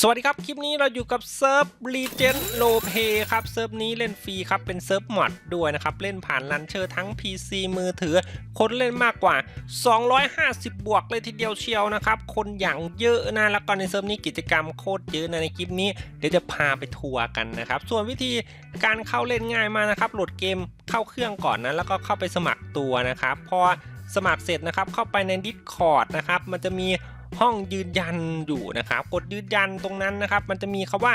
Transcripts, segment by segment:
สวัสดีครับ คลิปนี้เราอยู่กับเซิร์ฟ Legend l o p a y ครับเซิร์ฟนี้เล่นฟรีครับ เป็นเซิร์ฟมอดด้วยนะครับ เล่นผ่านลันเชอร์ทั้ง PC มือถือ คนเล่นมากกว่า 250 บวกเลยทีเดียวเชียวนะครับ คนอย่างเยอะนะ แล้วก็ในเซิร์ฟนี้กิจกรรมโคตรเยอะนะในคลิปนี้ เดี๋ยวจะพาไปทัวร์กันนะครับ ส่วนวิธีการเข้าเล่นง่ายมากนะครับโหลดเกมเข้าเครื่องก่อนนะแล้วก็เข้าไปสมัครตัวนะครับพอสมัครเสร็จนะครับเข้าไปใน Discord นะครับมันจะมี ห้องยืนยันอยู่นะครับ กดยืนยันตรงนั้นนะครับ มันจะมีคาว่า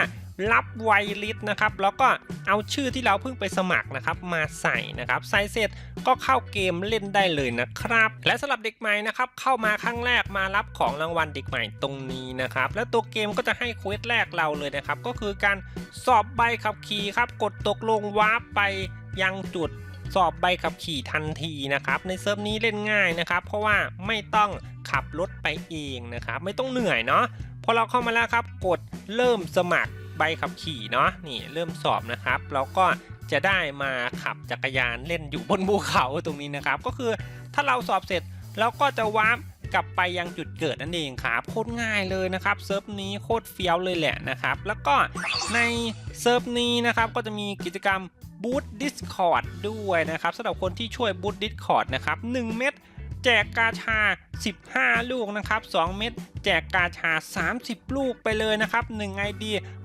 รับไวลิสนะครับ แล้วก็เอาชื่อที่เราเพิ่งไปสมัครนะครับ มาใส่นะครับ ใส่เสร็จก็เข้าเกมเล่นได้เลยนะครับ และสำหรับเด็กใหม่นะครับ เข้ามาครั้งแรกมารับของรางวัลเด็กใหม่ตรงนี้นะครับ แล้วตัวเกมก็จะให้เควสแรกเราเลยนะครับ ก็คือการสอบใบขับขี่ครับ กดตกลงวาร์ปไปยังจุด สอบใบขับขี่ทันทีนะครับในเซิร์ฟนี้เล่นง่ายนะครับ เพราะว่าไม่ต้องขับรถไปเองนะครับไม่ต้องเหนื่อยเนาะพอเราเข้ามาแล้วครับ กดเริ่มสมัครใบขับขี่เนาะนี่เริ่มสอบนะครับเราก็จะได้มาขับจักรยานเล่นอยู่บนภูเขาตรงนี้นะครับ ก็คือถ้าเราสอบเสร็จเราก็จะวาร์ปกลับไปยังจุดเกิดนั่นเองครับโคตรง่ายเลยนะครับเซิร์ฟนี้โคตรเฟี้ยวเลยแหละนะครับ แล้วก็ในเซิร์ฟนี้นะครับก็จะมีกิจกรรม บูต Discord ด้วยนะครับสำหรับคนที่ช่วยบูต Discord นะครับ1เม็ดแจกกาชา 15 ลูกนะครับ 2 เม็ดแจกกาชา 30 ลูกไปเลยนะครับ1 ID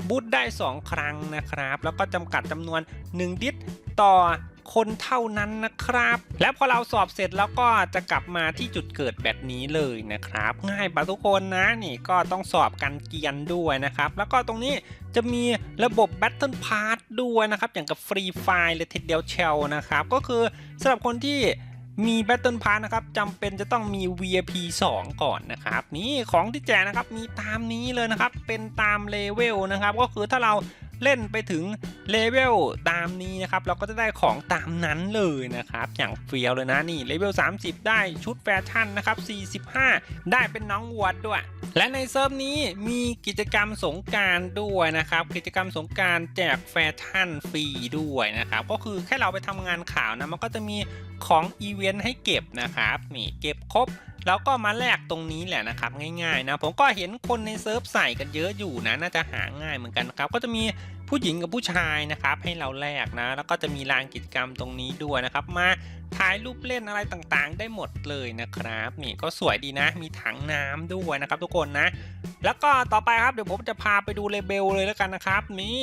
บูตได้ 2 ครั้งนะครับ แล้วก็จำกัดจำนวน 1 ดิสต่อคนเท่านั้นนะครับ และพอเราสอบเสร็จแล้วก็จะกลับมาที่จุดเกิดแบบนี้เลยนะครับ ง่ายปะทุกคนนะนี่ก็ต้องสอบกันเกียนด้วยนะครับ แล้วก็ตรงนี้จะมี ระบบ Battle Pass ด้วยนะครับ อย่างกับฟรีไฟเลยทีเดียวเชลนะครับ ก็คือสำหรับคนที่มี Battle Pass นะครับจำเป็นจะต้องมี VIP 2 ก่อนนะครับ นี่ของที่แจกนะครับมีตามนี้เลยนะครับ เป็นตามเลเวลนะครับ ก็คือถ้าเรา เล่นไปถึงเลเวลตามนี้นะครับเราก็จะได้ของตามนั้นเลยนะครับ อย่างเฟียวเลยนะนี่เลเวล 30 ได้ชุดแฟชั่นนะครับ 45 ได้เป็นน้องวัวด้วย และในเซิร์ฟนี้มีกิจกรรมสงการด้วยนะครับ กิจกรรมสงการแจกแฟชั่นฟรีด้วยนะครับก็คือแค่เราไปทำงานข่าวนะมันก็จะมีของอีเวนต์ให้เก็บนะครับนี่เก็บครบ แล้วก็มาแลกตรงนี้แหละนะครับง่ายๆนะผมก็เห็นคนในเซิร์ฟใส่กันเยอะอยู่นะน่าจะหาง่ายเหมือนกันนะครับก็จะมีผู้หญิงกับผู้ชายนะครับให้เราแลกนะแล้วก็จะมีลานกิจกรรมตรงนี้ด้วยนะครับมา ถ่ายรูปเล่นอะไรต่างๆ ได้หมดเลยนะครับ นี่ก็สวยดีนะ มีถังน้ำด้วยนะครับทุกคนนะ แล้วก็ต่อไปครับเดี๋ยวผมจะพาไปดูเลเบลเลยแล้วกันนะครับนี่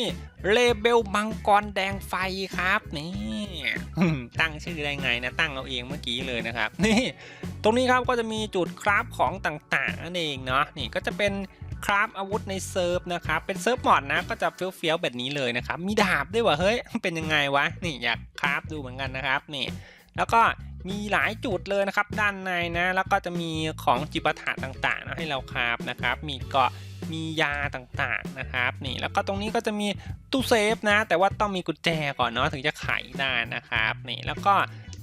เลเบลมังกรแดงไฟครับนี่ตั้งชื่อได้ไงนะตั้งเอาเองเมื่อกี้เลยนะครับนี่ตรงนี้ครับก็จะมีจุดคราฟของต่างๆนั่นเองเนาะนี่ก็จะเป็นคราฟอาวุธในเซิร์ฟนะครับ เป็นเซิร์ฟมอดนะก็จะเฟี้ยวๆแบบนี้เลยนะครับ มีดาบด้วยวะเฮ้ยเป็นยังไงวะนี่อยากคราฟดูเหมือนกันนะครับนี่ แล้วก็มีหลายจุดเลยนะครับด้านในนะ แล้วก็จะมีของจิปาถะต่างๆนะให้เราคราบนะครับ มีเกาะมียาต่างๆนะครับนี่แล้วก็ตรงนี้ก็จะมีตู้เซฟนะ แต่ว่าต้องมีกุญแจก่อนเนาะถึงจะไขได้นะครับนี่แล้วก็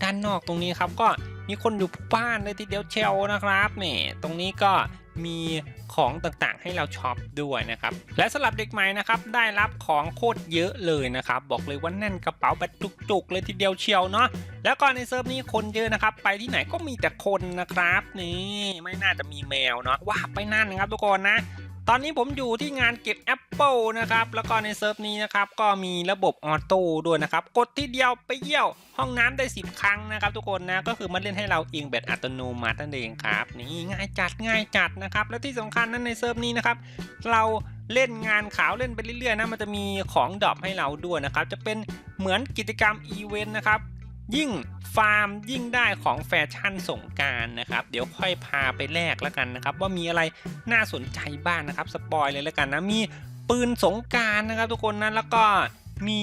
ด้านนอกตรงนี้ครับก็มีคนอยู่บ้านเลยทีเดียวเชลนะครับนี่ตรงนี้ก็ มีของต่างๆ ให้เราช็อปด้วยนะครับ และสำหรับเด็กใหม่นะครับ ได้รับของโคตรเยอะเลยนะครับ บอกเลยว่าแน่นกระเป๋าแบบจุกๆ เลยทีเดียวเชียวเนาะ แล้วก็ในเซิร์ฟนี้คนเยอะนะครับ ไปที่ไหนก็มีแต่คนนะครับ นี่ไม่น่าจะมีแมวเนาะว่าไปนั่นนะครับทุกคนนะ ตอนนี้ผมอยู่ที่งานเก็บแอปเปิลนะครับ แล้วก็ในเซิร์ฟนี้นะครับก็มีระบบออโต้ด้วยนะครับ กดที่เดียวไปเยี่ยว ห้องน้ำได้ 10 ครั้งนะครับ ทุกคนนะก็คือมันเล่นให้เราเองแบบอัตโนมัตินั่นเองครับนี่ง่ายจัดง่ายจัดนะครับ และที่สำคัญนั้นในเซิร์ฟนี้นะครับ เราเล่นงานขาวเล่นไปเรื่อยๆนะมันจะมีของดรอปให้เราด้วยนะครับ จะเป็นเหมือนกิจกรรมอีเวนต์นะครับ ยิ่ง ฟาร์มยิ่งได้ของแฟชั่นสงการนะครับ เดี๋ยวค่อยพาไปแลกแล้วกันนะครับ ว่ามีอะไรน่าสนใจบ้างนะครับ สปอยเลยแล้วกันนะ มีปืนสงการนะครับทุกคนนะแล้วก็มี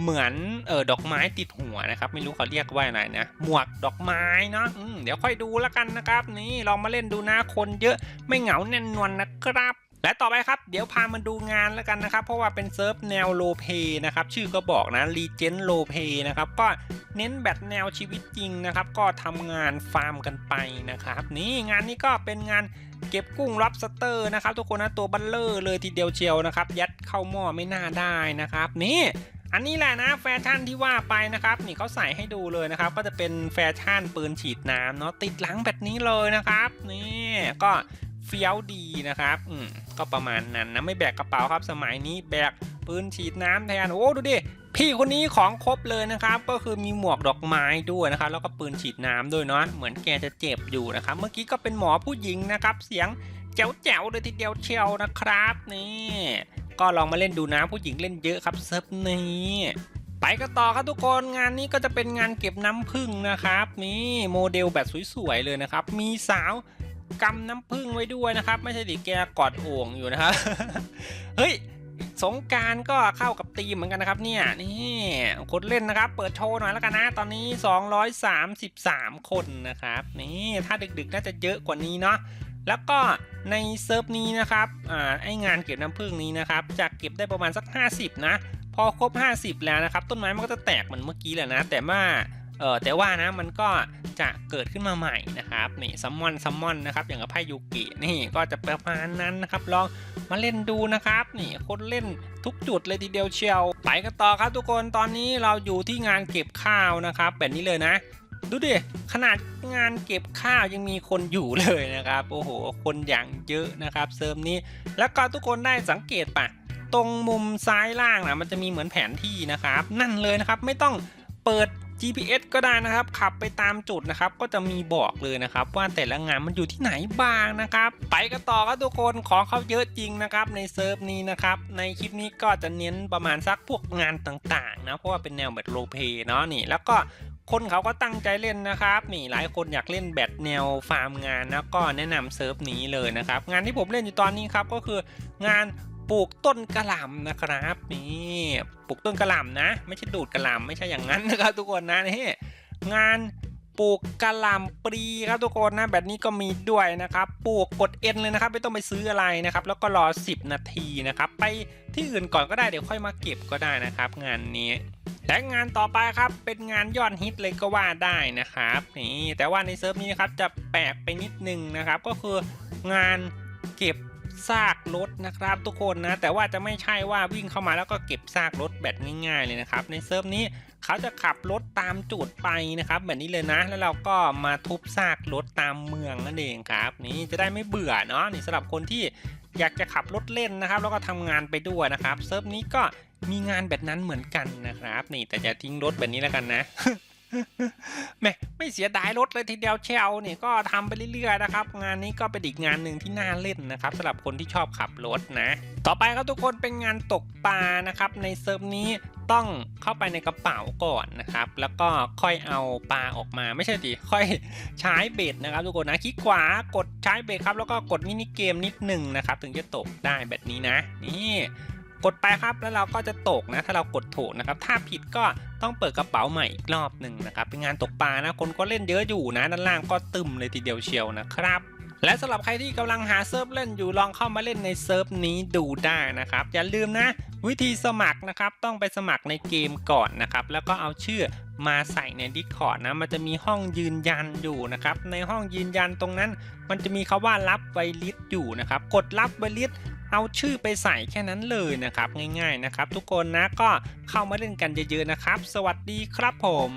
เหมือนเออดอกไม้ติดหัวนะครับ ไม่รู้เขาเรียกว่าอะไรนะ หมวกดอกไม้เนาะเดี๋ยวค่อยดูแล้วกันนะครับ นี่ลองมาเล่นดูนะคนเยอะไม่เหงาแน่นอนนะครับ และต่อไปครับ เดี๋ยวพามาดูงานแล้วกันนะครับ เพราะว่าเป็นเซิร์ฟแนวโลเพนะครับ ชื่อก็บอกนะรีเจนโลเพนะครับ ก็เน้นแบบแนวชีวิตจริงนะครับ ก็ทำงานฟาร์มกันไปนะครับ นี่งานนี้ก็เป็นงานเก็บกุ้งรับสเตอร์นะครับ ทุกคนนะตัวบัลเลอร์เลยทีเดียวเชียวนะครับ ยัดเข้าหม้อไม่น่าได้นะครับ นี่อันนี้แหละนะแฟชั่นที่ว่าไปนะครับนี่เขาใส่ให้ดูเลยนะครับ ก็จะเป็นแฟชั่นปืนฉีดน้ำเนาะติดหลังแบบนี้เลยนะครับ นี่ก็ เฟี้ยวดีนะครับอืมก็ประมาณนั้นนะไม่แบกกระเป๋าครับ สมัยนี้แบกปืนฉีดน้ำแทนโอ้ดูดิพี่คนนี้ของครบเลยนะครับ ก็คือมีหมวกดอกไม้ด้วยนะครับ แล้วก็ปืนฉีดน้ำด้วยเนาะเหมือนแกจะเจ็บอยู่นะครับ เมื่อกี้ก็เป็นหมอผู้หญิงนะครับ เสียงแจ๋วๆเลยทีเดียวเชียวนะครับนี่ก็ลองมาเล่นดูนะผู้หญิงเล่นเยอะครับเซิร์ฟนี้ไปกันต่อครับทุกคนงานนี้ก็จะเป็นงานเก็บน้ำผึ้งนะครับ นี่โมเดลแบบสวยๆเลยนะครับ มีสาว กำน้ำผึ้งไว้ด้วยนะครับ ไม่ใช่ดิแกกอดโอ่งอยู่นะครับ เฮ้ย สงการก็เข้ากับตีมเหมือนกันนะครับ เนี่ย นี่คนเล่นนะครับ เปิดโชว์หน่อยแล้วกันนะ ตอนนี้ 233 คนนะครับ นี่ ถ้าดึกๆ น่าจะเยอะกว่านี้เนาะ แล้วก็ในเซิร์ฟนี้นะครับ อ่า ไองานเก็บน้ำผึ้งนี้นะครับ จะเก็บได้ประมาณสัก 50 นะ พอครบ 50 แล้วนะครับ ต้นไม้มันก็จะแตกเหมือนเมื่อกี้แหละนะ แต่ว่า ออแต่ว่านะมันก็จะเกิดขึ้นมาใหม่นะครับนี่ซัมมอนซัมมอนนะครับอย่างกับไพ่ยูกินี่ก็จะประมาณนั้นนะครับลองมาเล่นดูนะครับนี่คนเล่นทุกจุดเลยทีเดียวเชียว ไปกันต่อครับทุกคนตอนนี้เราอยู่ที่งานเก็บข้าวนะครับแบบนี้เลยนะดูดิ ขนาดงานเก็บข้าวยังมีคนอยู่เลยนะครับ โอ้โห คนอย่างเยอะนะครับ เซิร์ฟนี้ แล้วก็ทุกคนได้สังเกตปะตรงมุมซ้ายล่างนะมันจะมีเหมือนแผนที่นะครับ นั่นเลยนะครับ ไม่ต้องเปิด GPS ก็ได้นะครับขับไปตามจุดนะครับก็จะมีบอกเลยนะครับว่าแต่ละงานมันอยู่ที่ไหนบ้างนะครับ ไปกันต่อครับทุกคนของเขาเยอะจริงนะครับในเซิร์ฟนี้นะครับในคลิปนี้ก็จะเน้นประมาณสักพวกงานต่างๆนะเพราะว่าเป็นแนวแบบโรเพย์เนาะนี่แล้วก็คนเขาก็ตั้งใจเล่นนะครับ นี่หลายคนอยากเล่นแบบแนวฟาร์มงานนะก็แนะนำเซิร์ฟนี้เลยนะครับ งานที่ผมเล่นอยู่ตอนนี้ครับก็คืองาน ปลูกต้นกระหล่ำนะครับนี่ปลูกต้นกระหล่ำนะ ไม่ใช่ดูดกระหล่ำไม่ใช่อย่างนั้นนะครับทุกคนนะนี่งานปลูกกระหล่ำปลีครับทุกคนนะแบบนี้ก็มีด้วยนะครับปลูกกดเอ็นเลยนะครับ ไม่ต้องไปซื้ออะไรนะครับ แล้วก็รอ 10 นาทีนะครับ ไปที่อื่นก่อนก็ได้เดี๋ยวค่อยมาเก็บก็ได้นะครับ งานนี้และงานต่อไปครับเป็นงานยอดฮิตเลยก็ว่าได้นะครับนี่แต่ว่าในเซิร์ฟนี้นะครับจะแปลกไปนิดนึงนะครับ ก็คืองานเก็บ ซากรถนะครับทุกคนนะ แต่ว่าจะไม่ใช่ว่าวิ่งเข้ามาแล้วก็เก็บซากรถแบบง่ายๆเลยนะครับ ในเซิร์ฟนี้เขาจะขับรถตามจุดไปนะครับ แบบนี้เลยนะ แล้วเราก็มาทุบซากรถตามเมืองนั่นเองครับ นี่จะได้ไม่เบื่อเนาะนี่สำหรับคนที่อยากจะขับรถเล่นนะครับ แล้วก็ทำงานไปด้วยนะครับเซิร์ฟนี้ก็มีงานแบบนั้นเหมือนกันนะครับ นี่แต่จะทิ้งรถแบบนี้แล้วกันนะ แม่ไม่เสียดายรถเลยทีเดียวเชลนี่ก็ทำไปเรื่อยๆนะครับ งานนี้ก็เป็นอีกงานหนึ่งที่น่าเล่นนะครับสำหรับคนที่ชอบขับรถนะ ต่อไปครับทุกคนเป็นงานตกปลานะครับ ในเซิร์ฟนี้ต้องเข้าไปในกระเป๋าก่อนนะครับ แล้วก็ค่อยเอาปลาออกมาไม่ใช่ดิค่อยใช้เบ็ดนะครับ ทุกคนนะคลิกขวากดใช้เบ็ดครับแล้วก็กดมินิเกมนิดหนึ่งนะครับ ถึงจะตกได้แบบนี้นะ นี่ กดไปครับแล้วเราก็จะตกนะถ้าเรากดถูกนะครับถ้าผิดก็ต้องเปิดกระเป๋าใหม่อีกรอบหนึ่งนะครับเป็นงานตกปลานะคนก็เล่นเยอะอยู่นะด้านล่างก็ตึมเลยทีเดียวเชียวนะครับและสำหรับใครที่กำลังหาเซิร์ฟเล่นอยู่ลองเข้ามาเล่นในเซิร์ฟนี้ดูได้นะครับ อย่าลืมนะ วิธีสมัครนะครับต้องไปสมัครในเกมก่อนนะครับ แล้วก็เอาชื่อมาใส่ใน Discord นะ มันจะมีห้องยืนยันอยู่นะครับ ในห้องยืนยันตรงนั้น มันจะมีคาว่ารับไวลิสอยู่นะครับ กดรับไวลิส เอาชื่อไปใส่แค่นั้นเลยนะครับ ง่ายๆนะครับ ทุกคนนะก็เข้ามาเล่นกันเยอะๆนะครับ สวัสดีครับผม